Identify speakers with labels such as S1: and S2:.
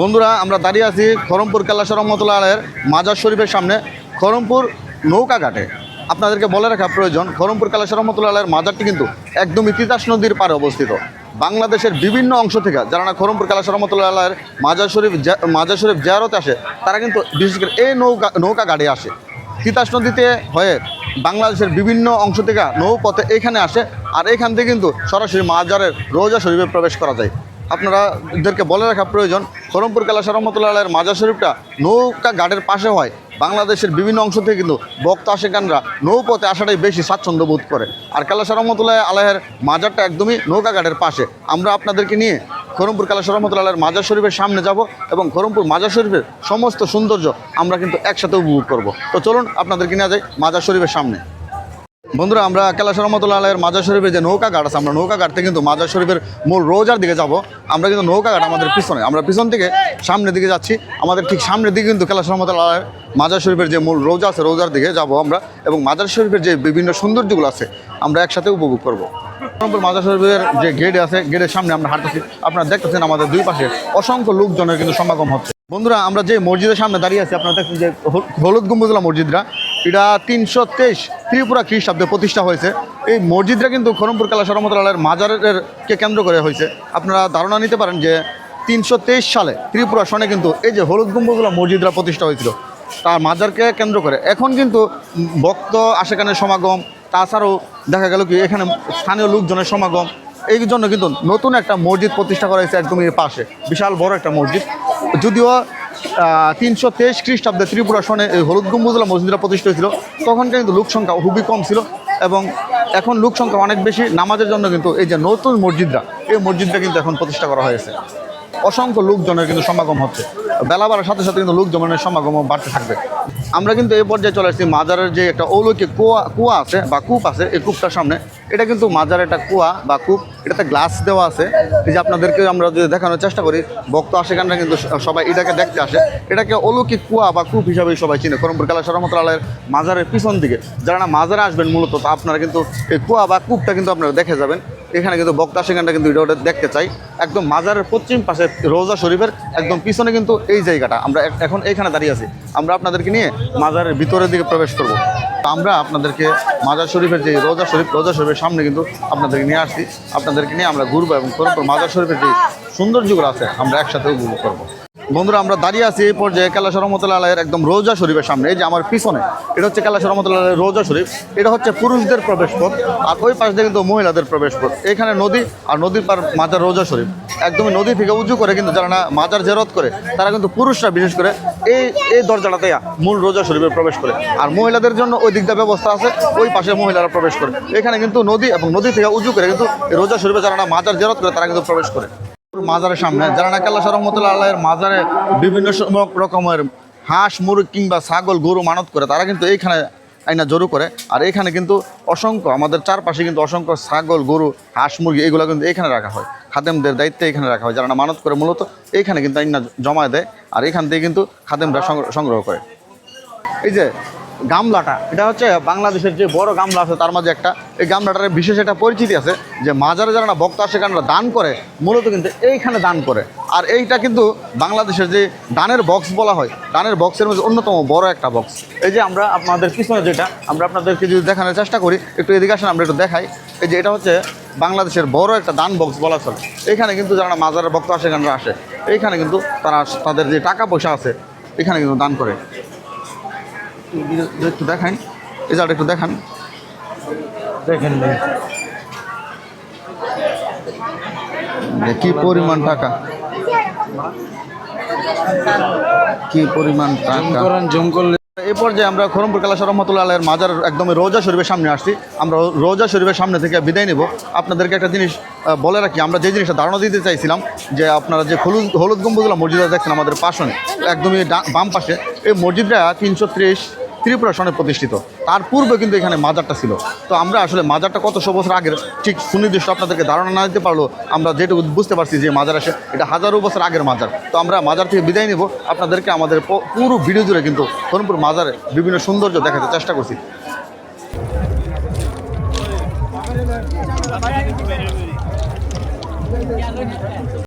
S1: বন্ধুরা, আমরা দাঁড়িয়ে আছি খরমপুর কেল্লাসর রহমতুল্লাহ আলের মাজার শরীফের সামনে খরমপুর নৌকা ঘাটে। আপনাদেরকে বলে রাখা প্রয়োজন খরমপুর কেল্লাসর রহমতুল্লাহ আলের মাজারটি কিন্তু একদমই তিতাস নদীর পারে অবস্থিত। বাংলাদেশের বিভিন্ন অংশ থেকে যারা না খরমপুর কেল্লাসর রহমতুল্লাহ আলের মাজার শরীফ মাজার শরীফ জিয়ারতে আসে, তারা কিন্তু বিশেষ করে এই নৌকা নৌকা ঘাটে আসে। তিতাস নদীতে হয়ে বাংলাদেশের বিভিন্ন অংশ থেকে নৌপথে এখানে আসে, আর এখান থেকে কিন্তু সরাসরি মাজারের রোজা শরীফে প্রবেশ করা যায়। আপনারা এদেরকে বলে রাখা প্রয়োজন খরমপুর কেলাসা রহমতুল্লাহ আলের মাজার শরীফটা নৌকা ঘাটের পাশে হয়। বাংলাদেশের বিভিন্ন অংশ থেকে কিন্তু বক্তা আশেকানরা নৌপথে আসাটাই বেশি স্বাচ্ছন্দ্য বোধ করে। আর কেলাসা রহমতুল্লাহ আলাহের মাজারটা একদমই নৌকা ঘাটের পাশে। আমরা আপনাদেরকে নিয়ে খরমপুর কালাস রহমতুল্লাহ আলের মাজার শরীফের সামনে যাব এবং খরমপুর মাজার শরীফের সমস্ত সৌন্দর্য আমরা কিন্তু একসাথে উপভোগ করব। তো চলুন, আপনাদেরকে নিয়ে যাই মাজার শরীফের সামনে। বন্ধুরা, আমরা কেলাস রহমতুল্লাহ আলের মাজার শরীফের যে নৌকা ঘাট আছে, আমরা নৌকা ঘাট থেকে কিন্তু মাজার শরীফের মূল রোজার দিকে যাব। আমরা কিন্তু নৌকা ঘাট আমাদের পিছনে, আমরা পিছন থেকে সামনের দিকে যাচ্ছি। আমাদের ঠিক সামনের দিকে কিন্তু কেলাস রহমতুল্লাহ আলের মাজার শরীফের যে মূল রোজা আছে, রোজার দিকে যাব আমরা এবং মাজার শরীফের যে বিভিন্ন সৌন্দর্যগুলো আছে, আমরা একসাথে উপভোগ করব। রংপুর মাজার শরীফের যে গেট আছে, গেটের সামনে আমরা হাঁটতেছি। আপনারা দেখতেছেন আমাদের দুই পাশে অসংখ্য লোকজনের কিন্তু সমাগম হচ্ছে। বন্ধুরা, আমরা যে মসজিদের সামনে দাঁড়িয়ে আছি, আপনারা দেখছেন যে হলুদ গম্বুজলা মসজিদরা। এটা তিনশো তেইশ ত্রিপুরা খ্রিস্টাব্দে প্রতিষ্ঠা হয়েছে। এই মসজিদটা কিন্তু খরমপুর কালা সরমতুল্লাহের মাজারের কে কেন্দ্র করে হয়েছে। আপনারা ধারণা নিতে পারেন যে তিনশো তেইশ সালে ত্রিপুরা সনে কিন্তু এই যে হলুদ গম্বুজলা মসজিদরা প্রতিষ্ঠা হয়েছিল, তার মাজারকে কেন্দ্র করে। এখন কিন্তু ভক্ত আশেখানের সমাগম, তাছাড়াও দেখা গেল কি এখানে স্থানীয় লোকজনের সমাগম। এই জন্য কিন্তু নতুন একটা মসজিদ প্রতিষ্ঠা করা হয়েছে একদম এর পাশে। বিশাল বড় একটা মসজিদ। যদিও তিনশো তেইশ খ্রিস্টাব্দে ত্রিপুরা সনে হলুদ গম্বুজলা মসজিদটা প্রতিষ্ঠিত হয়েছিল তখন কিন্তু লোক সংখ্যা খুবই কম ছিল এবং এখন লোক সংখ্যা অনেক বেশি। নামাজের জন্য কিন্তু এই যে নতুন মসজিদরা, এই মসজিদটা কিন্তু এখন প্রতিষ্ঠা করা হয়েছে। অসংখ্য লোকজনের কিন্তু সমাগম হচ্ছে। বেলা বাড়ার সাথে সাথে কিন্তু লোকজনের সমাগমও বাড়তে থাকবে। আমরা কিন্তু এই পর্যায়ে চলে আসছি মাজারের যে একটা অলৌকিক কুয়া কুয়া আছে বা কূপ আছে, এই কূপটার সামনে। এটা কিন্তু মাজারের একটা কুয়া বা কূপ, এটাতে গ্লাস দেওয়া আছে। এই যে আপনাদেরকে আমরা যদি দেখানোর চেষ্টা করি, ভক্ত আসে আশেখানরা কিন্তু সবাই এটাকে দেখতে আসে। এটাকে অলৌকিক কুয়া বা কূপ হিসাবে সবাই চিনে। করমপুর কালা সরমতলালের মাজারের পিছন দিকে। যারা মাজারে আসবেন মূলত আপনারা কিন্তু এই কুয়া বা কূপটা কিন্তু আপনারা দেখে যাবেন। এখানে কিন্তু বক্তা সেখানটা কিন্তু ভিডিওটা দেখতে চাই। একদম মাজারের পশ্চিম পাশে রোজা শরীফের একদম পিছনে কিন্তু এই জায়গাটা। আমরা এখন এইখানে দাঁড়িয়ে আছি। আমরা আপনাদেরকে নিয়ে মাজারের ভিতরের দিকে প্রবেশ করব। তো আমরা আপনাদেরকে মাজার শরীফের যে রোজা শরীফ, রোজা শরীফের সামনে কিন্তু আপনাদেরকে নিয়ে আসছি। আপনাদেরকে নিয়ে আমরা ঘুরবো এবং পরপর মাজার শরীফের যে সৌন্দর্যগুলো আছে, আমরা একসাথে উপভোগ করব। বন্ধুরা, আমরা দাঁড়িয়ে আছি এই পর্যায়ে কেলাস রহমতুল্লাহ আলাহের একদম রোজা শরীফের সামনে। যে আমার পিছনে, এটা হচ্ছে কেলাস রহমতুল্লাহ আলাহের রোজা শরীফ। এটা হচ্ছে পুরুষদের প্রবেশ পথ আর ওই পাশ দিয়ে কিন্তু মহিলাদের প্রবেশ পথ এখানে নদী আর নদীর পার মাজার রোজা শরীফ। একদমই নদী থেকে উঁচু করে কিন্তু যারা না মাজার জেরত করে, তারা কিন্তু পুরুষরা বিশেষ করে এই এই দরজাটাতে মূল রোজা শরীফে প্রবেশ করে। আর মহিলাদের জন্য ওই দিকটা ব্যবস্থা আছে, ওই পাশে মহিলারা প্রবেশ করে। এখানে কিন্তু নদী এবং নদী থেকে উঁচু করে কিন্তু রোজা শরীফে যারা না মাজার জেরত করে, তারা কিন্তু প্রবেশ করে। মাজারের সামনে। যারা না কাল্লা রহমতুল্লাহ আল্লাহের মাজারে বিভিন্ন রকমের হাঁস, মুরগ কিংবা ছাগল, গরু মানত করে, তারা কিন্তু এইখানে আইনা জড়ো করে। আর এখানে কিন্তু অসংখ্য, আমাদের চারপাশে কিন্তু অসংখ্য ছাগল, গরু, হাঁস, মুরগি, এগুলো কিন্তু এখানে রাখা হয়। খাদেমদের দায়িত্বে এখানে রাখা হয়। যারা না মানত করে, মূলত এইখানে কিন্তু আইনা জমা দেয়। আর এখান থেকে কিন্তু খাদেমরা সংগ্রহ করে। এই যে গামলাটা, এটা হচ্ছে বাংলাদেশের যে বড় গামলা আছে, তার মাঝে একটা। এই গামলাটার বিশেষ একটা পরিচিতি আছে যে, মাজারে যারা না আসে কারণরা দান করে, মূলত কিন্তু এইখানে দান করে। আর এইটা কিন্তু বাংলাদেশের যে দানের বক্স বলা হয়, দানের বক্সের মধ্যে অন্যতম বড় একটা বক্স এই যে আমরা আপনাদের পিছনে যেটা, আমরা আপনাদেরকে যদি দেখানোর চেষ্টা করি, একটু এদিকে আসেন, আমরা একটু দেখাই। এই যে এটা হচ্ছে বাংলাদেশের বড় একটা দান বক্স বলা চলে। এখানে কিন্তু যারা মাজারের আসে কারণরা আসে। এইখানে কিন্তু তারা, তাদের যে টাকা পয়সা আছে, এখানে কিন্তু দান করে। একটু দেখান। জায়গাটা একটু দেখান।
S2: দেখেন
S1: যে কি পরিমাণ টাকা? কি পরিমাণ টাকা?
S2: জুম করলে
S1: এই পর্যায়ে আমরা খরমপুর কালাসর রহমতুল্লাহ আলের মাজার একদম রোজা শরীফের সামনে আসছি। আমরা রোজা শরীফের সামনে থেকে বিদায় নেব। আপনাদেরকে একটা জিনিস বলে রাখি আমরা যে জিনিসটা ধারণা দিতে চাইছিলাম যে আপনারা যে হলুদ হলুদ গম্বুজলা মসজিদটা দেখছেন আমাদের পাশনে একদমই বাম পাশে এই মসজিদটা তিনশো ত্রিশ ত্রিপুরা সনে প্রতিষ্ঠিত। তার পূর্বে কিন্তু এখানে মাজারটা ছিল। তো আমরা আসলে মাজারটা কতশো বছর আগের ঠিক সুনির্দিষ্ট আপনাদেরকে ধারণা না দিতে পারল আমরা যেটুকু বুঝতে পারছি যে মাজার আসে, এটা হাজারো বছর আগের মাজার। তো আমরা মাজার থেকে বিদায় নিব। আপনাদেরকে আমাদের পুরো ভিডিও জুড়ে কিন্তু সোনপুর মাজারে বিভিন্ন সৌন্দর্য দেখাতে চেষ্টা করছি।